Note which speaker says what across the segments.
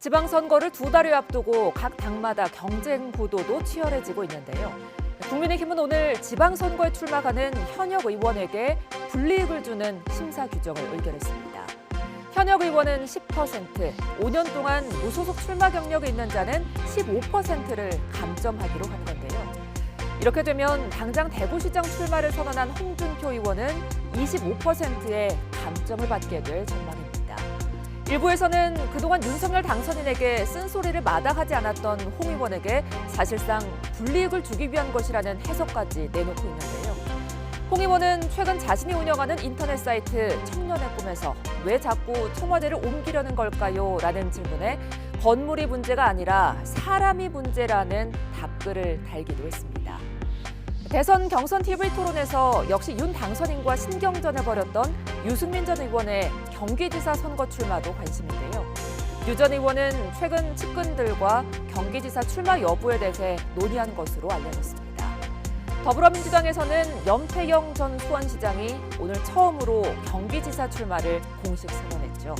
Speaker 1: 지방선거를 두 달여 앞두고 각 당마다 경쟁 구도도 치열해지고 있는데요. 국민의힘은 오늘 지방선거에 출마하는 현역 의원에게 불이익을 주는 심사 규정을 의결했습니다. 현역 의원은 10%, 5년 동안 무소속 출마 경력이 있는 자는 15%를 감점하기로 한 건데요. 이렇게 되면 당장 대구시장 출마를 선언한 홍준표 의원은 25%의 감점을 받게 될 전망입니다. 일부에서는 그동안 윤석열 당선인에게 쓴소리를 마다하지 않았던 홍 의원에게 사실상 불이익을 주기 위한 것이라는 해석까지 내놓고 있는데요. 홍 의원은 최근 자신이 운영하는 인터넷 사이트 청년의 꿈에서 왜 자꾸 청와대를 옮기려는 걸까요? 라는 질문에 건물이 문제가 아니라 사람이 문제라는 답글을 달기도 했습니다. 대선 경선 TV 토론에서 역시 윤 당선인과 신경전을 벌였던 유승민 전 의원의 경기지사 선거 출마도 관심인데요. 유 전 의원은 최근 측근들과 경기지사 출마 여부에 대해 논의한 것으로 알려졌습니다. 더불어민주당에서는 염태영 전 수원시장이 오늘 처음으로 경기지사 출마를 공식 선언했죠.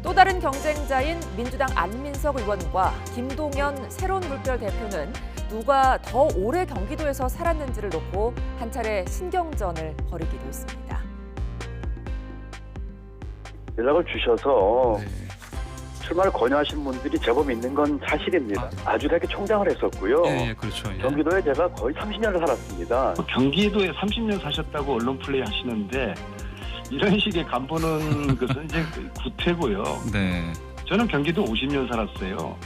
Speaker 1: 또 다른 경쟁자인 민주당 안민석 의원과 김동연 새로운 물결 대표는 누가 더 오래 경기도에서 살았는지를 놓고 한 차례 신경전을 벌이기도 했습니다.
Speaker 2: 연락을 주셔서
Speaker 3: 네.
Speaker 2: 출마를 권유하신 분들이 제법 있는 건 사실입니다. 아주대학교 총장을 했었고요.
Speaker 3: 예, 예, 그렇죠. 예.
Speaker 2: 경기도에 제가 거의 30년을 살았습니다.
Speaker 4: 경기도에 30년 사셨다고 언론 플레이 하시는데 이런 식의 간 보는 것은 이제 구태고요.
Speaker 3: 네.
Speaker 4: 저는 경기도 50년 살았어요.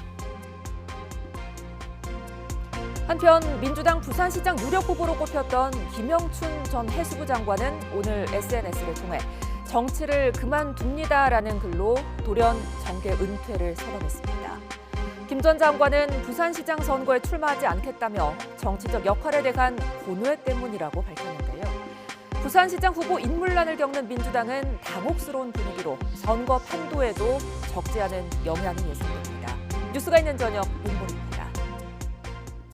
Speaker 1: 한편 민주당 부산시장 유력 후보로 꼽혔던 김영춘 전 해수부 장관은 오늘 SNS를 통해 정치를 그만둡니다라는 글로 돌연 정계 은퇴를 선언했습니다. 김 전 장관은 부산시장 선거에 출마하지 않겠다며 정치적 역할에 대한 고뇌 때문이라고 밝혔는데요. 부산시장 후보 인물난을 겪는 민주당은 당혹스러운 분위기로 선거 판도에도 적지 않은 영향이 예상됩니다. 뉴스가 있는 저녁 윤보입니다.